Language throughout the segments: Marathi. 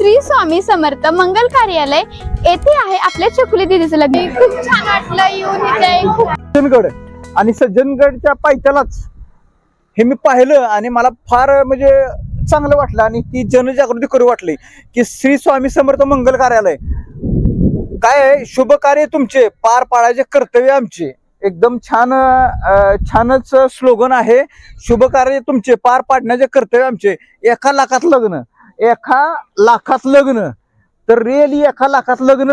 श्री स्वामी समर्थ मंगल कार्यालय येथे आहे आपल्या चकुली दिदीचं लग्न. खूप छान वाटलं येऊन इथे. खूप सज्जनगड आणि सज्जनगडच्या पायथ्यालाच हे मी पाहिलं आणि मला फार म्हणजे चांगलं वाटलं आणि ती जनजागृती करू वाटली की श्री स्वामी समर्थ मंगल कार्यालय. काय आहे? शुभ कार्य तुमचे पार पाडायचे कर्तव्य आमचे. एकदम छान छानच स्लोगन आहे. शुभ कार्य तुमचे पार पाडण्याचे कर्तव्य आमचे. एका लाखात लग्न. एका लाखात लग्न. तर रिअली एका लाखात लग्न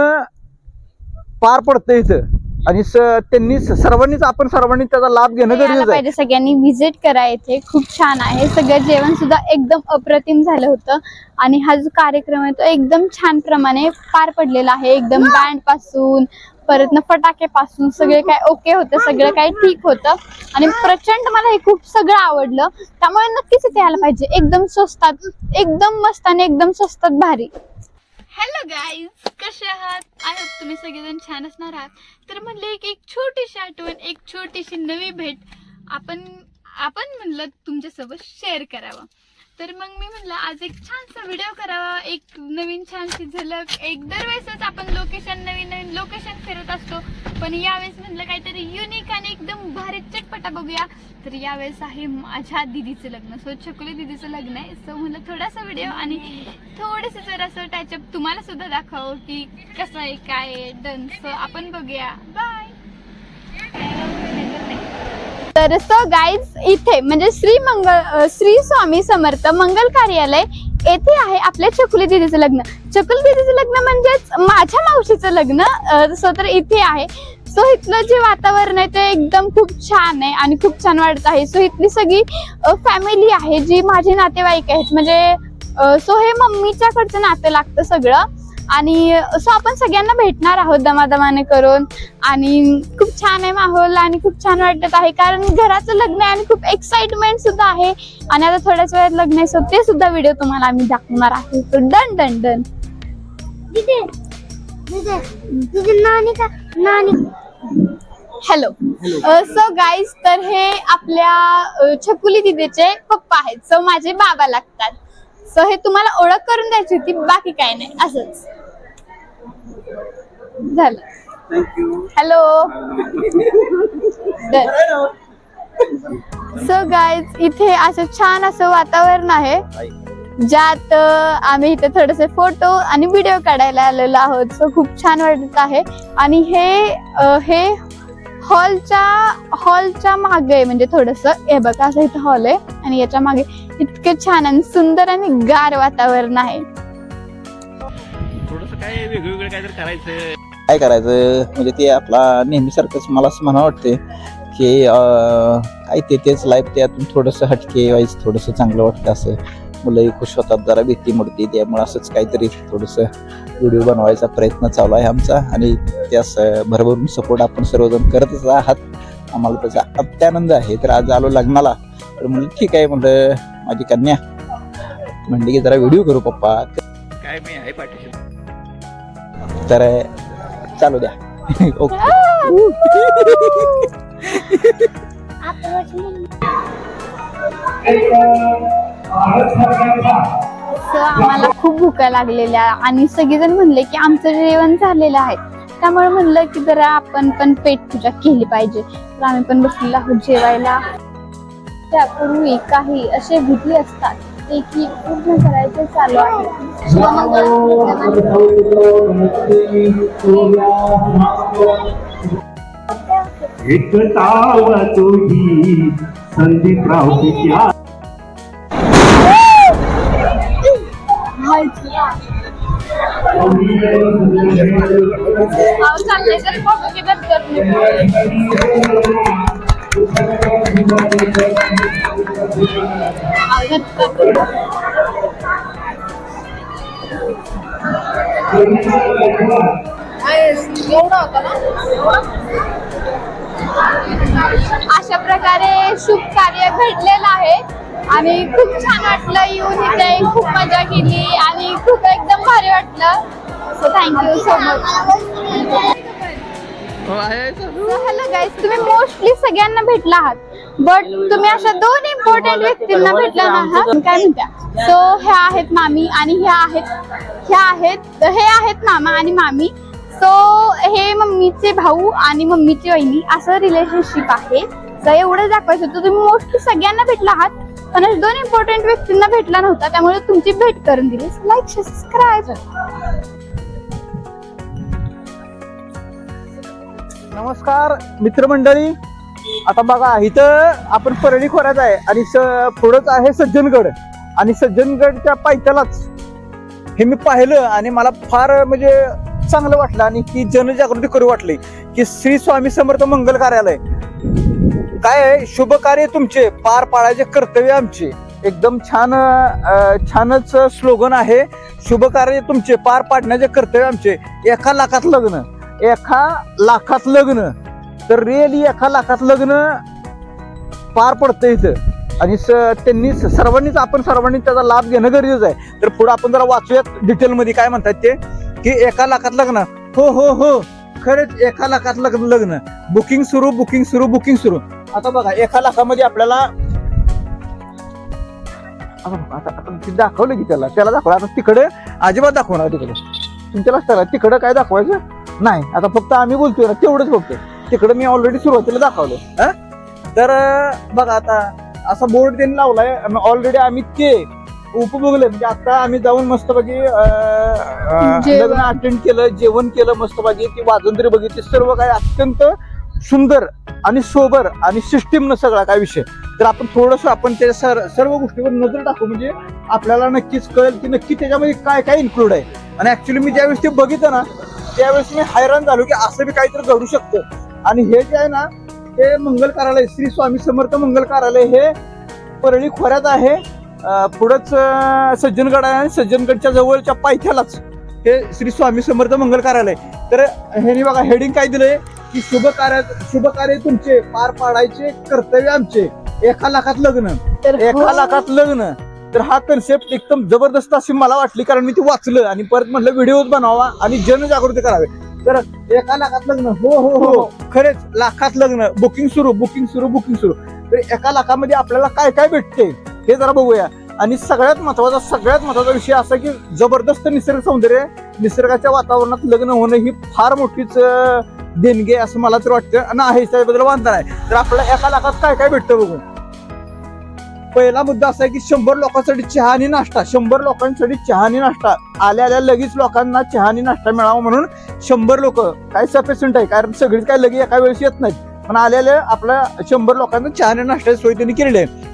पार पडतं इथं. आणि त्यांनी सर्वांनीच आपण सर्वांनी त्याचा लाभ घेणं गरजेचं आहे. सगळ्यांनी व्हिजिट करा येथे खूप छान आहे. सगळं जेवण सुद्धा एकदम अप्रतिम झालं होतं. आणि हा जो कार्यक्रम आहे तो एकदम छान प्रमाणे पार पडलेला आहे. एकदम बँडपासून परत ना फटाके पासून सगळे काय ओके होतं. सगळं काय ठीक होतं. आणि प्रचंड मला हे खूप सगळं आवडलं. त्यामुळे नक्कीच इथे यायला पाहिजे. एकदम स्वस्तात एकदम मस्त आणि एकदम स्वस्तात भारी. हॅलो गाईज कसे आहात? आय होप तुम्ही सगळेजण छान असणार आहात. तर म्हणले की एक छोटीशी आठवण एक छोटीशी नवी भेट आपण आपण म्हणलं तुमच्यासोबत शेअर करावं. तर मग मी म्हणलं आज एक छानसा व्हिडिओ करावा. एक नवीन छानशी झलक. एक दरवेळेसच आपण लोकेशन नवीन नवीन लोकेशन फिरत असतो. पण यावेळेस म्हणलं काहीतरी युनिक आणि एकदम भारी चटपटा बघूया. तर यावेळेस आहे माझ्या दिदीचं लग्न. सो छकुली दिदीचं लग्न आहे. सो म्हणलं थोडासा व्हिडिओ आणि थोडेसे जरासं टॅचअप तुम्हाला सुद्धा दाखव की कसं आहे काय डन सो आपण बघूया. बाय तर सो गाईज इथे म्हणजे श्री मंगल श्री स्वामी समर्थ मंगल कार्यालय येथे आहे आपल्या चकुली दिदीचं लग्न. चकुली दिदीचं लग्न म्हणजेच माझ्या मावशीचं लग्न सो तर इथे आहे. सो इथलं जे वातावरण आहे ते एकदम खूप छान आहे आणि खूप छान वाटत आहे. सो इथली सगळी फॅमिली आहे जी माझे नातेवाईक आहेत. म्हणजे सो हे मम्मीच्याकडचं नातं लागतं सगळं. आणि सो आपण सगळ्यांना भेटणार आहोत दमादमाने करून. आणि खूप छान आहे माहोल आणि खूप छान वाटत आहे. कारण घराचं लग्न आहे आणि खूप एक्साइटमेंट सुद्धा आहे. आणि आता थोड्याच वेळात लग्न आहे सो ते सुद्धा व्हिडिओ तुम्हाला आम्ही दाखवणार आहे. So done done done hello so guys तर हे आपल्या अ, छकुली दिदीचे पप्पा आहेत. सो माझे बाबा लागतात. सो हे तुम्हाला ओळख करून द्यायची होती बाकी काय नाही. असंच. झालं. हॅलो सो गाईज इथे असं छान असं वातावरण आहे ज्यात आम्ही इथे थोडेसे फोटो आणि व्हिडिओ काढायला आलेलो आहोत. सो खूप छान वाटत आहे. आणि हे हे हॉलच्या हॉलच्या मागे आहे म्हणजे थोडस. हे बघा असं इथं हॉल आहे आणि याच्या मागे इतके छान आणि सुंदर आणि गार वातावरण आहे. थोडस काय करायचं काय करायचं? म्हणजे ते आपला नेहमीसारखंच मला असं म्हणा वाटते की काय ते तेच लाईफ त्यातून थोडंसं हटके वाईज थोडंसं चांगलं वाटतं असं. मुलंही खुश होतात जरा भीती मोडते त्यामुळे असंच काहीतरी थोडंसं व्हिडिओ बनवायचा प्रयत्न चालू आहे आमचा. आणि त्यास भरभरून सपोर्ट आपण सर्वजण करतच आहात. आम्हाला त्याचा अत्यानंद आहे. तर आज आलो लग्नाला. तर म्हणलं ठीक आहे म्हणलं माझी कन्या. म्हणली की जरा व्हिडिओ करू पप्पा. काय मी आहे पाठीशी. तर चालू द्या. ओके. सो आम्हाला खूप भुका लागलेल्या आणि सगळेजण म्हणले की आमचं जेवण झालेलं आहे. त्यामुळे म्हणलं की जरा आपण पण पेट पूजा केली पाहिजे. तर आम्ही पण बसलेलो आहोत जेवायला. त्यापूर्वी काही असे विधी असतात ते की पूर्ण करायचे चालू आहे. सो मग एक ताव तुझी चाललंय फोटो अहो, घेतात. एवढा होता ना? अशा प्रकारे शुभ कार्य घडलेलं आहे. आणि खूप छान वाटलं येऊन इथे खूप मजा केली आणि खूप एकदम भारी वाटलं. So thank you so much hello guys तुम्ही मोस्टली सगळ्यांना भेटला आहात बट तुम्ही अशा दोन इम्पॉर्टंट व्यक्तींना भेटला हा काय म्हणत्या सो ह्या आहेत मामी आणि ह्या आहेत ह्या आहेत हे आहेत मामा आणि मामी. सो हे मम्मीचे भाऊ आणि मम्मीची वहिनी असं रिलेशनशिप आहे. तर एवढं दाखवायचं होतं. तुम्ही मोस्टली सगळ्यांना भेटला आहात पण दोन इम्पॉर्टंट व्यक्तींना भेटला नव्हता त्यामुळे तुमची भेट करून दिली. लाईक सबस्क्राईब नमस्कार मित्रमंडळी. आता बघा इथं आपण परळी खोऱ्यात आहे आणि स- पुढंच आहे सज्जनगड. आणि सज्जनगडच्या पायथ्यालाच हे मी पाहिलं आणि मला फार म्हणजे चांगलं वाटलं आणि की जनजागृती करू वाटली की श्री स्वामी समर्थ मंगल कार्यालय. काय आहे? शुभ कार्य तुमचे पार पाडायचे कर्तव्य आमचे. एकदम छान छानच स्लोगन आहे. शुभ कार्य तुमचे पार पाडण्याचे कर्तव्य आमचे. एका लाखात लग्न. एका लाखात लग्न. तर रिअली एका लाखात लग्न पार पडतं इथं. आणि स- त्यांनी स- सर्वांनीच आपण सर्वांनी त्याचा लाभ घेणं गरजेचं आहे. तर पुढं आपण जरा वाचूयात डिटेलमध्ये काय म्हणतात ते की एका लाखात लग्न. हो हो हो. खरंच एका लाखात लग्न लग्न. बुकिंग सुरू बुकिंग सुरू बुकिंग सुरू. आता बघा एका लाखामध्ये आपल्याला आता आपण ते दाखवलं की त्याला. त्याला दाखवलं आता तिकडे अजिबात दाखवणार तिकडे. तुमच्याला त्याला तिकडं काय दाखवायचं? नाही. आता फक्त आम्ही बोलतोय ना तेवढंच फक्त. तिकडं मी ऑलरेडी सुरुवातीला दाखवलं तर बघा आता असा बोर्ड त्यांनी लावलाय. ऑलरेडी आम्ही ते उपभोगले. म्हणजे आता आम्ही जाऊन मस्तपैकी. लग्न अटेंड केलं जेवण केलं मस्तपैकी. ती वाजंत्री बघितली. सर्व काय अत्यंत सुंदर आणि सोबर आणि सिस्टीम न सगळा काय विषय. तर आपण थोडस आपण त्या सर सर्व गोष्टीवर नजर टाकू. म्हणजे आपल्याला नक्कीच कळेल की नक्की त्याच्यामध्ये काय काय इन्क्लूड आहे. आणि ऍक्च्युली मी ज्यावेळेस ते बघितलं ना त्यावेळेस मी हैराण झालो की असं बी काहीतरी घडू शकतं. आणि हे जे आहे ना ते मंगल कार्यालय श्री स्वामी समर्थ मंगल कार्यालय हे परळी खोऱ्यात आहे. पुढंच सज्जनगड आहे आणि सज्जनगडच्या जवळच्या पायथ्यालाच हे श्री स्वामी समर्थ मंगल कार्यालय. तर ह्यानी बघा हेडिंग काय दिलंय? की शुभ कार्य शुभ कार्य तुमचे पार पाडायचे कर्तव्य आमचे. एका लाखात लग्न. एका हो. लाखात लग्न. तर हा कन्सेप्ट एकदम जबरदस्त अशी मला वाटली कारण मी ती वाचलं आणि परत म्हटलं व्हिडिओ बनावा आणि जनजागृती करावे. तर एका लाखात लग्न. हो हो हो. खरेच लाखात लग्न. बुकिंग सुरू बुकिंग सुरू बुकिंग सुरू. तर एका लाखामध्ये आपल्याला काय काय भेटते? हे जरा बघूया. आणि सगळ्यात महत्त्वाचा सगळ्यात महत्त्वाचा विषय असा की जबरदस्त निसर्ग सौंदर्य निसर्गाच्या वातावरणात लग्न होणं ही फार मोठीच देणगी आहे असं मला तर वाटतं. आणि आहे त्याबद्दल वांधा नाही तर आपल्याला एका लाखात काय काय भेटतं बघू? पहिला मुद्दा असा आहे की शंभर लोकांसाठी चहा आणि नाश्ता. शंभर लोकांसाठी चहा आणि नाश्ता. आल्या आल्या लगेच लोकांना चहा आणि नाश्ता मिळावा म्हणून शंभर लोक. काय सफिशियंट आहे? कारण सगळीच काय लगेच एका वेळेस येत नाहीत. पण आलेल्या आपल्या शंभर लोकांना चहा आणि नाश्त्याची सोय त्यांनी केलेली आहे.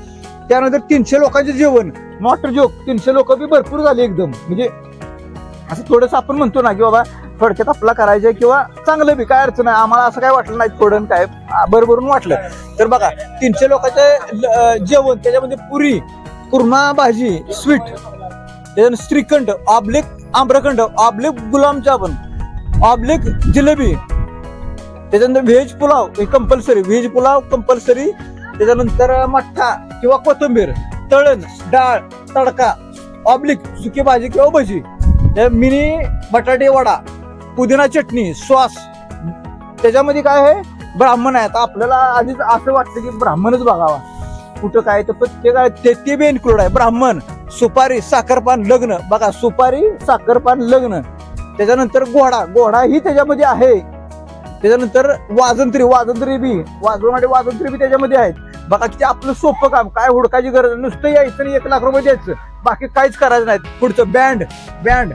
त्यानंतर तीनशे लोकांचे जेवण नॉट जोक. तीनशे लोक बी भरपूर झाले एकदम. म्हणजे असं थोडंसं आपण म्हणतो ना की बाबा थोडक्यात आपला करायचं किंवा चांगलं बी काय अडचण आहे आम्हाला असं काय वाटलं नाही थोडं काय आ, वाटलं. तर बघा तीनशे लोकांचं ल- जेवण त्याच्यामध्ये पुरी कुर्मा भाजी स्वीट त्याच्यानंतर shrikhand oblique amrakhand oblique gulab jamun oblique jalebi त्याच्यानंतर व्हेज पुलाव हे कंपल्सरी व्हेज पुलाव कंपल्सरी त्याच्यानंतर मठ्ठा किंवा कोथिंबीर तळण डाळ तडका ऑब्लिक सुकी भाजी किंवा भजी. त्या मिनी बटाटे वडा पुदिना चटणी सॉस. त्याच्यामध्ये काय आहे? ब्राह्मण आहे आपल्याला आधीच असं वाटतं की ब्राह्मणच बघावा. कुठं काय तर प्रत्येक काय ते ते बी इन्क्लूड आहे. ब्राह्मण सुपारी साखरपान लग्न. बघा सुपारी साखरपान लग्न. त्याच्यानंतर घोडा. घोडा ही त्याच्यामध्ये आहे. त्याच्यानंतर वाजंत्री. वाजंत्री बी. वाजवणारे म्हणजे वाजंत्री बी त्याच्यामध्ये आहेत. बघा किती आपलं सोपं काम. काय हुडकायची गरज नुसतं यायचं आणि एक लाख रुपये द्यायचं. बाकी काहीच करायचं नाही. पुढचं बँड बँड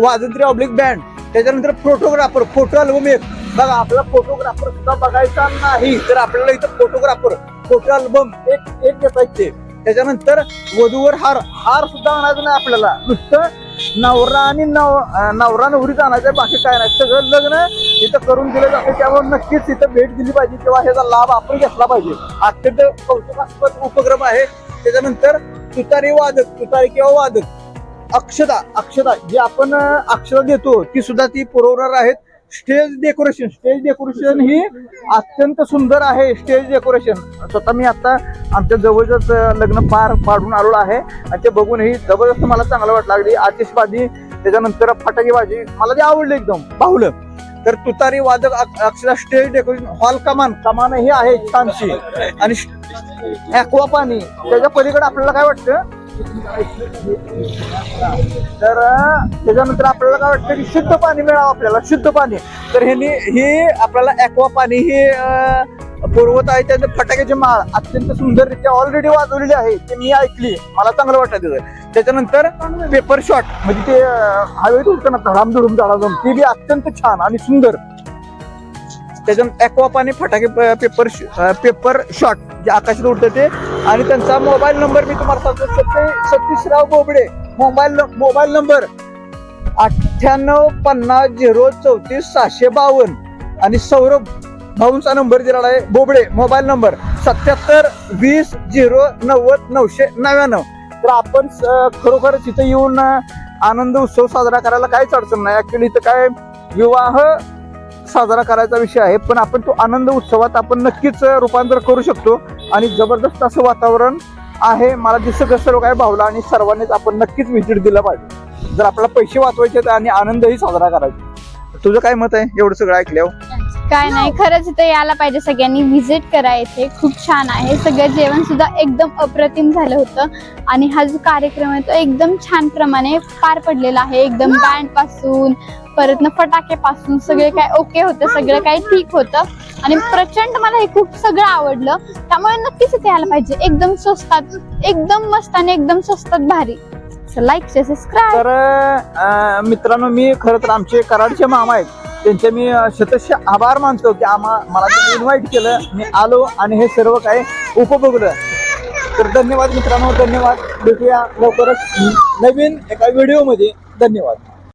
वाजंत्री ऑब्लिक बँड त्याच्यानंतर फोटोग्राफर फोटो अल्बम एक. बघा आपला फोटोग्राफर सुद्धा बघायचा नाही. तर आपल्याला इथं फोटोग्राफर फोटो अल्बम एक एक घेता येते. त्याच्यानंतर वधूवर हार हार सुद्धा आणायचा नाही आपल्याला. नुसतं नवरा आणि नव नवरा नवरीच आणायचं बाकी काय नाही. सगळं लग्न इथं करून दिलं जातं. त्यामुळे नक्कीच इथं भेट दिली पाहिजे किंवा ह्याचा लाभ आपण घेतला पाहिजे. अत्यंत कौतुकास्पद उपक्रम आहे. त्याच्यानंतर तुतारी वादक तुतारी किंवा वादक. अक्षता अक्षता जी आपण अक्षता देतो ती सुद्धा ती पुरवणार आहेत. स्टेज डेकोरेशन स्टेज डेकोरेशन ही अत्यंत सुंदर आहे स्टेज डेकोरेशन. स्वतः मी आता आमच्या जवळच लग्न पार पाडून आलेलो आहे. आणि ते बघून ही जबरदस्त मला चांगलं वाटलं. अगदी आतिषबाजी त्याच्यानंतर फटाकेबाजी मला ते आवडलं एकदम पाहुलं तर तुतारी वादक अक्षरा स्टेज डेकोरेशन हॉल कमान कमान ही आहे छानशी आणि ॲक्वा पाणी त्याच्या पलीकडे आपल्याला काय वाटतं? तर त्याच्यानंतर आपल्याला काय वाटतं की शुद्ध पाणी मिळावं आपल्याला? शुद्ध पाणी. तर ह्यांनी ही आपल्याला ॲक्वा पाणी हे पुरवत आहे. त्याचे फटाक्याची माळ अत्यंत सुंदररित्या ऑलरेडी वाजवलेली आहे. ते मी ऐकली. मला चांगलं वाटतं त्याच्यानंतर पेपर शॉट म्हणजे ते हवेत उडताना धडाम धुडूम धडाम ती बी अत्यंत छान आणि सुंदर. त्याच्यानंतर ॲक्वाप आणि फटाके प- पेपर श- पेपर शॉट जे आकाशात उडतं ते. आणि त्यांचा मोबाईल नंबर मी तुम्हाला सांगतो. सत्य Satishrao Bobde mobile mobile number अठ्ठ्याण्णव पन्नास झिरो चौतीस सहाशे बावन्न. आणि सौरभ भाऊंचा नंबर दिलेला आहे बोबडे मोबाईल नंबर सत्याहत्तर वीस झिरो नव्वद नऊशे नव्याण्णव. तर आपण स- खरोखरच इथं येऊन आनंद उत्सव साजरा करायला काहीच अडचण नाही. ऍक्च्युली इथं काय विवाह साजरा करायचा विषय आहे पण आपण तो आनंद उत्सवात आपण नक्कीच रूपांतर करू शकतो. आणि जबरदस्त असं वातावरण आहे मला दिसत सर्व काय भावला आणि सर्वांनीच आपण नक्कीच व्हिजिट दिलं पाहिजे. जर आपल्याला पैसे वाचवायचे आहेत आणि आनंदही साजरा करायचा तुझं काय मत आहे एवढं सगळं ऐकल्यावर? काय नाही खरंच इथे यायला पाहिजे सगळ्यांनी व्हिजिट करा इथे. खूप छान आहे. सगळं जेवण सुद्धा एकदम अप्रतिम झालं होतं. आणि हा जो कार्यक्रम आहे तो एकदम छान प्रमाणे पार पडलेला आहे. एकदम बँडपासून परत न फटाके पासून सगळे काय ओके होतं सगळं काही ठीक होतं. आणि प्रचंड मला हे खूप सगळं आवडलं. त्यामुळे नक्कीच इथे यायला पाहिजे. एकदम स्वस्तात एकदम मस्त आणि एकदम स्वस्तात भारी. लाईक सबस्क्राईब तर अं, मित्रांनो मी खरं तर आमचे कराडचे मामा आहेत. त्यांचे मी अं, शतश आभार मानतो की आम्हा मला त्यांनी इन्व्हाइट केलं. मी आलो आणि हे सर्व काय उपभोगलं. तर धन्यवाद मित्रांनो धन्यवाद. भेटूया लवकरच नवीन एका व्हिडिओमध्ये धन्यवाद.